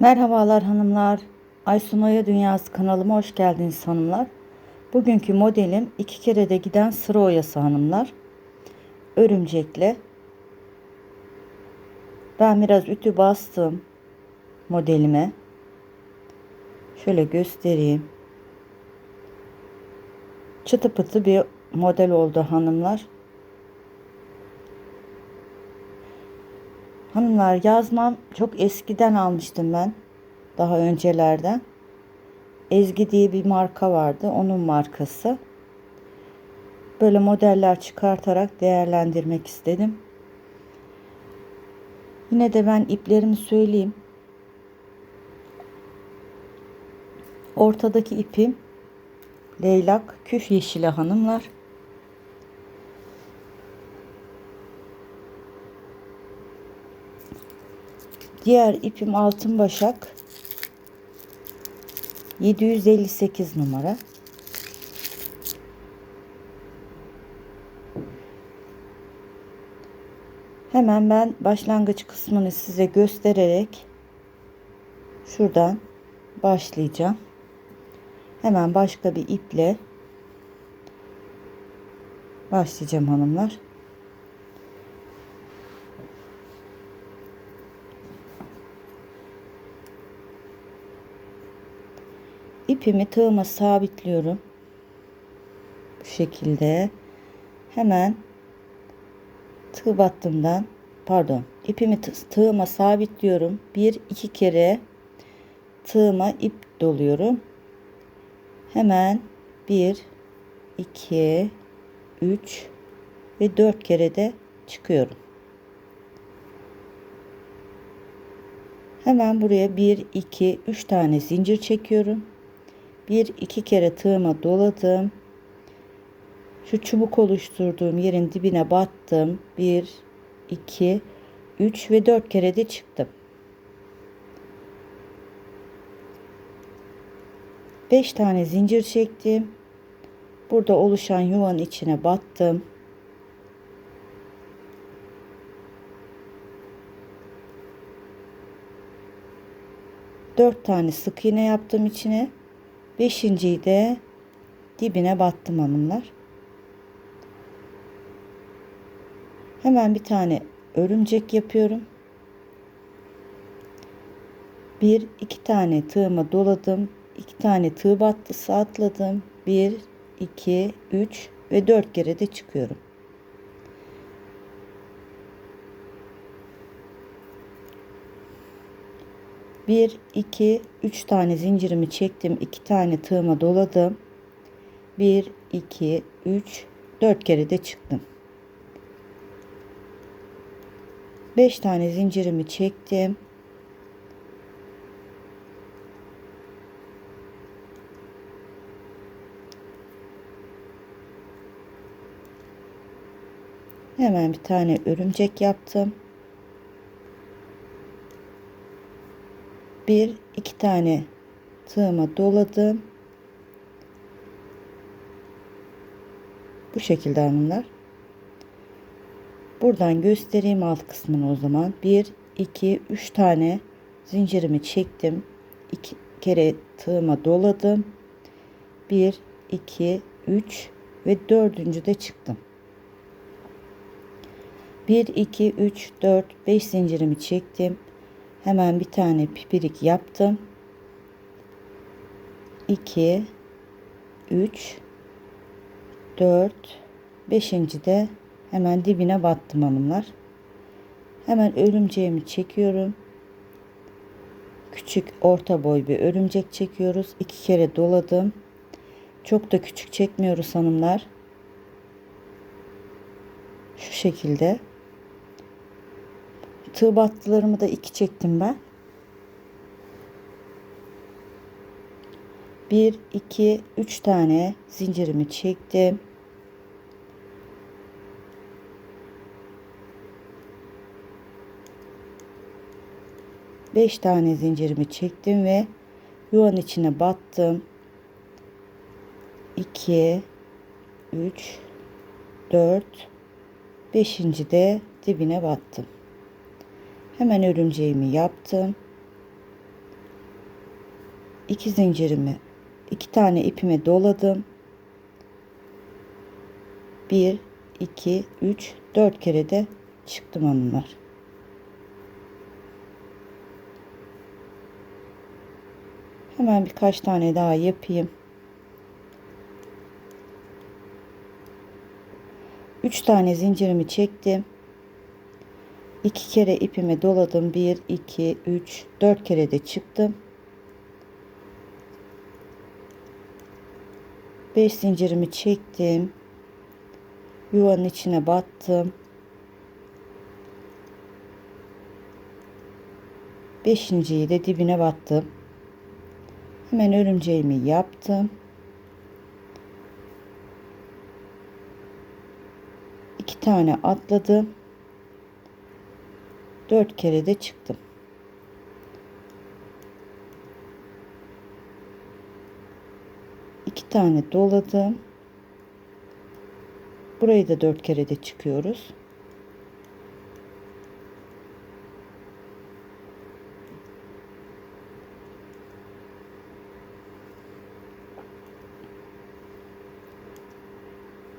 Merhabalar hanımlar. Aysun Oya Dünyası kanalıma hoş geldiniz hanımlar. Bugünkü modelim iki kere de giden sıra oyası hanımlar. Örümcekle. Ben biraz ütü bastım modelime. Şöyle göstereyim. Çıtı pıtı bir model oldu hanımlar. Hanımlar yazmam çok eskiden almıştım ben. Daha öncelerden. Ezgi diye bir marka vardı. Onun markası. Böyle modeller çıkartarak değerlendirmek istedim. Yine de ben iplerimi söyleyeyim. Ortadaki ipim leylak küf yeşili hanımlar. Diğer ipim altın başak. 758 numara. Hemen ben başlangıç kısmını size göstererek şuradan başlayacağım. Hemen başka bir iple başlayacağım hanımlar. İpimi tığıma sabitliyorum. Bu şekilde hemen tığ battımdan pardon ipimi tığıma sabitliyorum. Bir iki kere tığıma ip doluyorum. Hemen bir iki üç ve dört kere de çıkıyorum. Hemen buraya bir iki üç tane zincir çekiyorum bir iki kere tığıma doladım. Şu çubuk oluşturduğum yerin dibine battım. Bir, iki, üç ve dört kere de çıktım. Beş tane zincir çektim. Burada oluşan yuvanın içine battım. Dört tane sık iğne yaptım içine. Beşinciyi de dibine battım hanımlar. Hemen bir tane örümcek yapıyorum. Bir iki tane tığıma doladım. iki tane tığ battısı atladım. Bir, iki, üç ve dört kere de çıkıyorum. 1 2 3 tane zincirimi çektim. 2 tane tığıma doladım. 1 2 3 4 kere de çıktım. 5 tane zincirimi çektim. Hemen bir tane örümcek yaptım bir iki tane tığıma doladım. Bu şekilde hanımlar. Buradan göstereyim alt kısmını o zaman. 1 2 3 tane zincirimi çektim. 2 kere tığıma doladım. 1 2 3 ve dördüncü de çıktım. 1 2 3 4 5 zincirimi çektim. Hemen bir tane pipirik yaptım. 2 3 4 5. de hemen dibine battım hanımlar. Hemen örümceğimi çekiyorum. Küçük orta boy bir örümcek çekiyoruz. İki kere doladım. Çok da küçük çekmiyoruz hanımlar. Şu şekilde. Tığ battılarımı da iki çektim ben. Bir, iki, üç tane zincirimi çektim. Beş tane zincirimi çektim ve yuvanın içine battım. 2 3 4 5. de dibine battım. Hemen örümceğimi yaptım. iki zincirimi iki tane ipime doladım. 1 2 3 4 kere de çıktım hanımlar. Hemen birkaç tane daha yapayım. 3 tane zincirimi çektim. 2 kere ipime doladım. 1 2 3 4 kere de çıktım. 5 zincirimi çektim. Yuvanın içine battım. Beşinciyi de dibine battım. Hemen örümceğimi yaptım. İki tane atladım. Dört kere de çıktım. İki tane doladım. Burayı da dört kere de çıkıyoruz.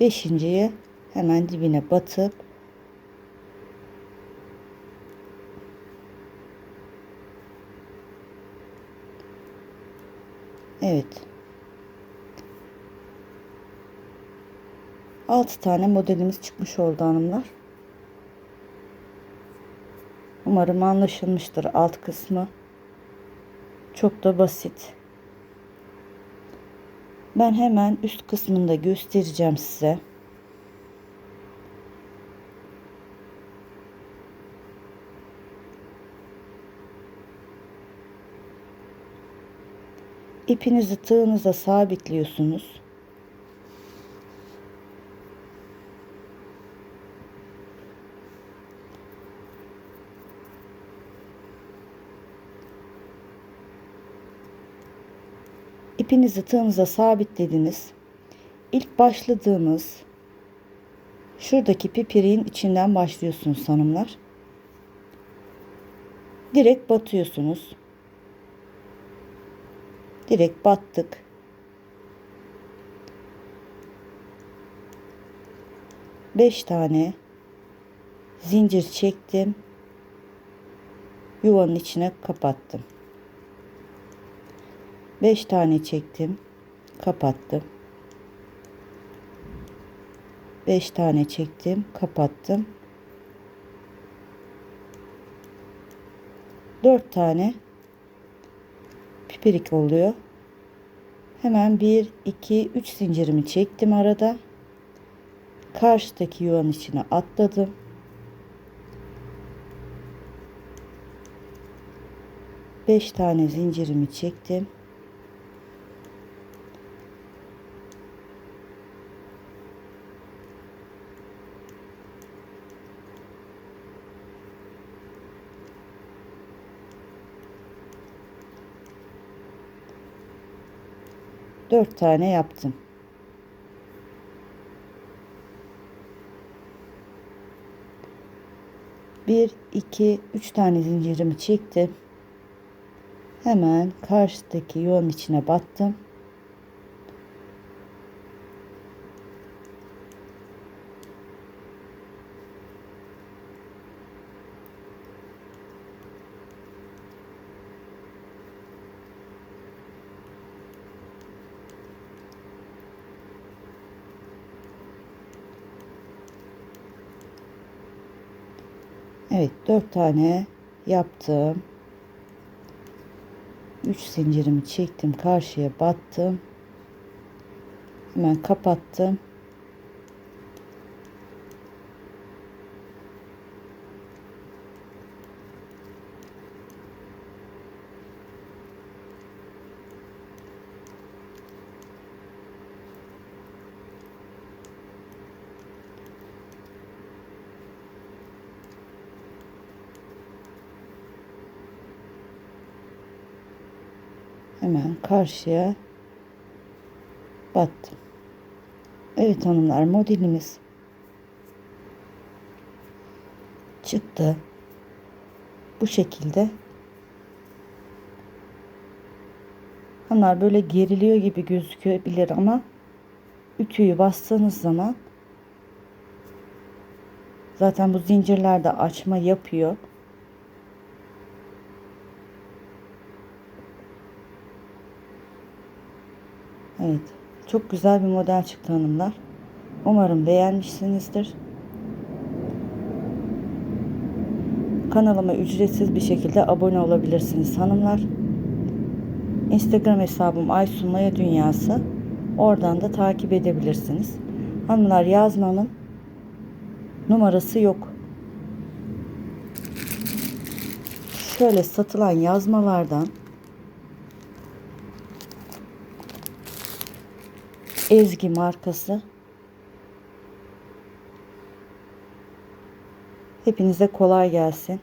Beşinciye hemen dibine batıp Evet. 6 tane modelimiz çıkmış oldu hanımlar. Umarım anlaşılmıştır alt kısmı. Çok da basit. Ben hemen üst kısmında göstereceğim size. İpinizi tığınıza sabitliyorsunuz. İpinizi tığınıza sabitlediniz. İlk başladığınız şuradaki pipirin içinden başlıyorsunuz hanımlar. Direkt batıyorsunuz. Direkt battık. Beş tane zincir çektim. Yuvanın içine kapattım. 5 tane çektim. Kapattım. 5 tane çektim. Kapattım. 4 tane pipirik oluyor. Hemen 1 2 3 zincirimi çektim arada. Karşıdaki yuvanın içine atladım. Beş tane zincirimi çektim. Dört tane yaptım. Bir, iki, üç tane zincirimi çektim. Hemen karşıdaki yuvanın içine battım. Evet dört tane yaptım. Üç zincirimi çektim karşıya battım. Hemen kapattım. Hemen karşıya battım. Evet hanımlar modelimiz çıktı. Bu şekilde Hanımlar böyle geriliyor gibi gözükebilir ama ütüyü bastığınız zaman zaten bu zincirlerde açma yapıyor. Evet. Çok güzel bir model çıktı hanımlar. Umarım beğenmişsinizdir. Kanalıma ücretsiz bir şekilde abone olabilirsiniz hanımlar. Instagram hesabım Aysun Dünyası. Oradan da takip edebilirsiniz. Hanımlar yazmamın numarası yok. Şöyle satılan yazmalardan Ezgi markası. Hepinize kolay gelsin.